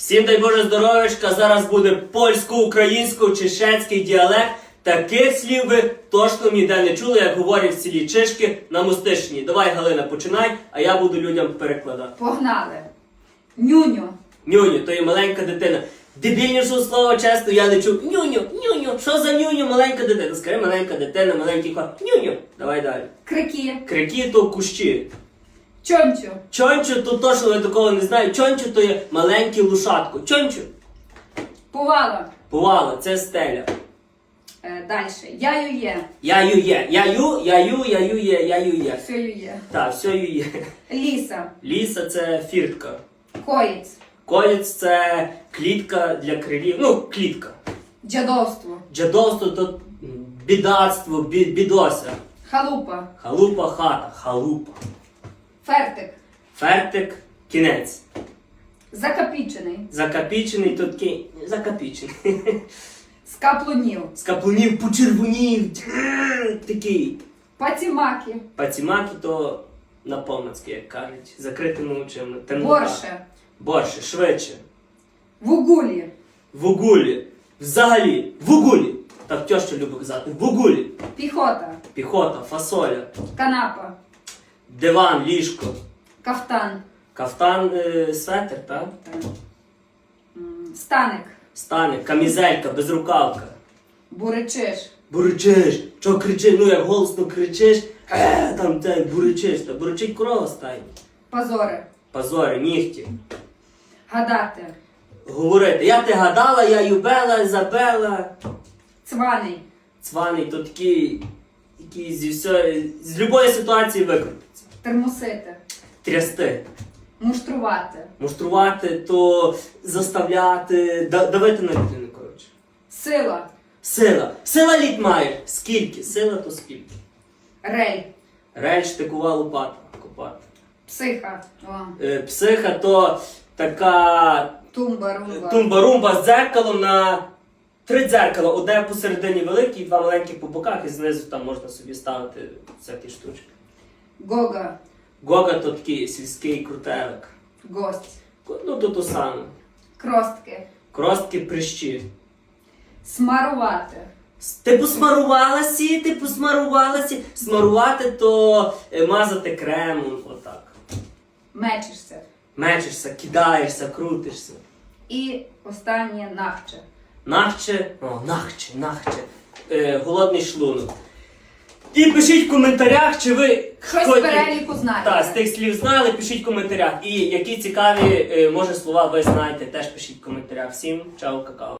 Всім дай Боже здоров'ячка, зараз буде польсько-українсько-чешенський діалект. Таких слів ви точно ніде не чули, як говорять в селі Чишки на Мостишні. Давай, Галина, починай, а я буду людям перекладати. Погнали. Нюню. Нюню, то є маленька дитина. Дебільнішого слова чесно я не чув. Нюню, нюню, що за нюню, маленька дитина? Скажи, маленька дитина, маленький ход. Нюню. Давай далі. Крики. Крики то кущі. Чончу. Чончу то точно я такого не знаю. Чончу то є маленьке лушатко. Чончу. Пувало. Бувало, це стеля. Е, Дальше. Яю є. Я ю є. Я ю, я ю, я ю є, я ю є. Все ю є. Так, все ю є. Ліса. Ліса це фіртка. Коїць. Колець це клітка для крилів. Ну, клітка. Джадовство. Джадовство то бідацтво, бі, бідося. Халупа. Халупа хата, халупа. Фертик. Фертик, кінець. Закапічений. Закапічений то такий. Закапічений. Скаплунів. З каплунів почервонів. Такий. Пацімаки. Пацімаки то на помацьки, як кажуть, закритими очима. Борше. Борше, швидше. Вугулі. Вугулі. Взагалі, вугулі. Так тьоща любить казати. Вугулі. Піхота. Піхота, фасоля, Канапа. Диван, ліжко, Кафтан. кафтан, е, светр, так? Так. М, Станик. Стане, камізелька, безрукавка. Буричиш. Буричиш, що кричиш, ну як голосно кричиш, е, там те буричиш, та буричить корова стає. Позори. Позори, нігті. Гадати. Говорити, я ти гадала, я юбела, забела. Цваний. Цваний, то такий, який зі всього, з любої ситуації викрутиться. Термосити. Трясти. Муштрувати. Муштрувати, то заставляти, да- давити на людину, коротше. Сила. Сила. Сила літ маєш. Скільки? Сила то скільки? Рель. Рель штикова лопата. Копати. Психа. О. Е, психа то така Тумба, румба. тумба-румба з дзеркалом на три дзеркала. Одне посередині велике і два маленькі по боках, і знизу там можна собі ставити всякі штучки. Гога. Гога то такий сільський крутелик. Гость. Ну то то саме. Кростки. Кростки прищі. Смарувати. Ти посмарувалася, ти посмарувалася. Смарувати то е, мазати кремом, отак. Мечишся. Мечешся, кидаєшся, крутишся. І останнє нахче. Нахче, о, нахче, нахче. Е, голодний шлунок. І пишіть в коментарях, чи ви Щось з переліку знаєте. Так, з тих слів знали, пишіть в коментарях. І які цікаві, е, може, слова ви знаєте, теж пишіть в коментарях. Всім чао, какао.